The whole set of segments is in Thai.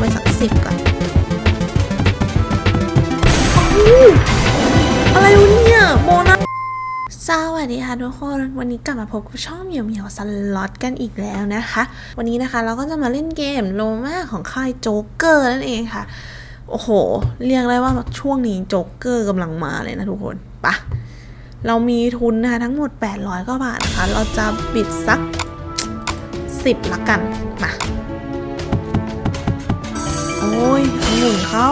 ไปสักสิบก่อนอู้อะไรวะเนี่ยโบนัสวัสดีค่ะทุกคน วันนี้กลับมาพบกับช่องเหมียวเหมียวสล็อตกันอีกแล้วนะคะ วันนี้นะคะเราก็จะมาเล่นเกมโลมาของค่ายโจ๊กเกอร์นั่นเองค่ะ โอ้โห เรียกได้ว่าช่วงนี้โจ๊กเกอร์กำลังมาเลยนะทุกคนไปะเรามีทุนนะคะทั้งหมด 800กว่าบาทนะคะ เราจะบิดสัก 10ละกันมา อ้ยองุ่นเข้า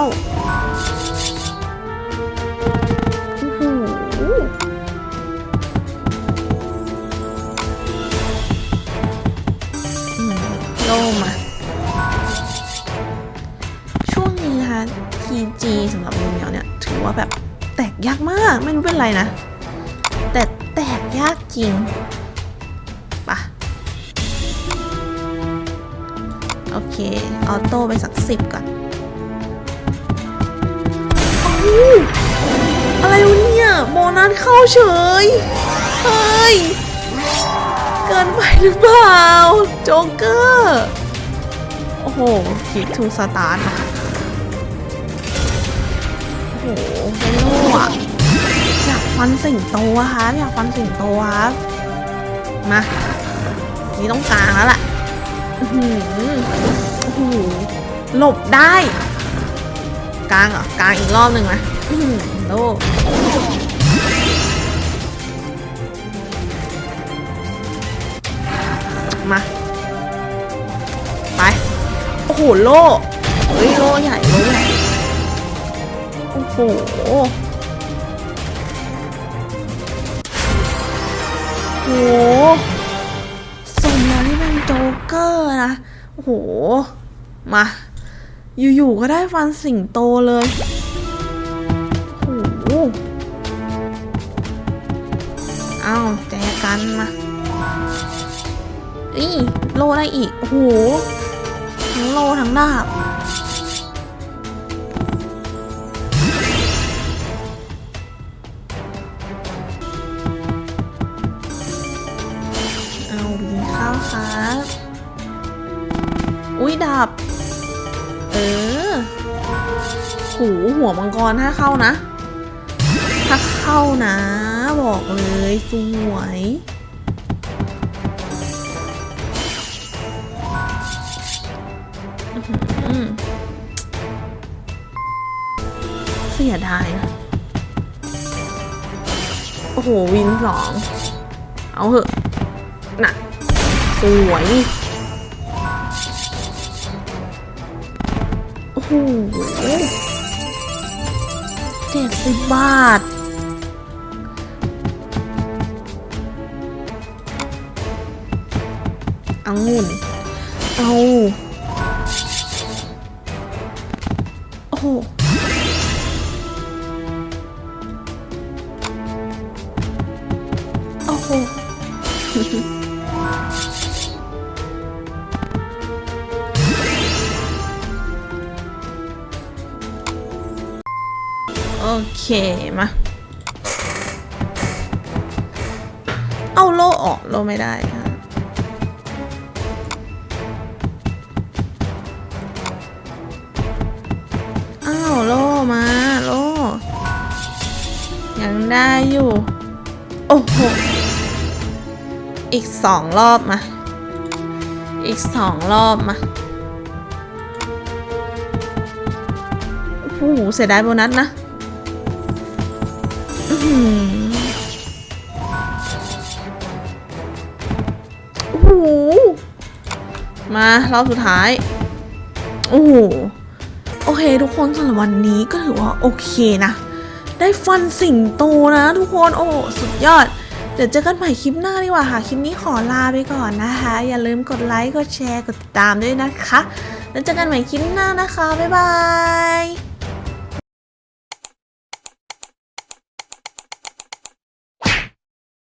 โอ้โหอืมโล่มา ช่วงนี้นะคะ TG สำหรับมิวเมียวเนี่ย ถือว่าแบบแตกยากมาก ไม่รู้เป็นไรนะ แต่แตกยากจริงปะโอเค ออโต้ไปสักสิบก่อน อะไรวะเนี่ยโบนัสเข้าเฉย เฮ้ย เกินไปหรือเปล่า โจ๊กเกอร์ โอ้โหคลิกทูสตาร์ทโอ้โหเป็นโล่อะอยากฟันสิงโตอะครับอยากฟันสิงโตครับมานี่ต้องกลางแล้วล่ะอื้อหือโอ้โหหลบได้ กลางเหรอกลางอีกรอบหนึ่งนะอื้อหือโลมา ไป โอ้โห โลเฮ้ย โลใหญ่โลใหญ่โอ้โหโอ้โหสมแล้วที่เป็นโจ๊กเกอร์นะ โอ้โห มา อยู่ๆก็ได้ฟันสิงโตเลยโอ้โหเอาแจกันมาอีโลได้อีก โอ้โห ทั้งโลทั้งดาบ เอาบินข้าวครับ อุ้ยดาบ หูหัวมังกรถ้าเข้านะ ถ้าเข้านะ บอกเลยสวยเสียดายนะโอ้โห วินสอง เอาเหอะ น่ะ สวย โอ้โห เจ็ดสิบบาท เอางุ่นเอา โอ้โหโอ้โห เคมา เอาโล่ออกโล่ไม่ได้ค่ะอ้าวโล่มาโล่ยังได้อยู่ โอ้โห อีกสองรอบมา อีกสองรอบมาโอ้โหเสียดายโบนัสนะ โอ้โห มารอบสุดท้าย โอ้โห โอเค ทุกคนสำหรับวันนี้ก็ถือว่าโอเคนะ ได้ฟันสิงโตนะทุกคน โอ้ สุดยอดเดี๋ยวเจอกันใหม่คลิปหน้าดีกว่าค่ะ คลิปนี้ขอลาไปก่อนนะคะ อย่าลืมกดไลค์ กดแชร์ กดติดตามด้วยนะคะ แล้วเจอกันใหม่คลิปหน้านะคะ บ๊ายบาย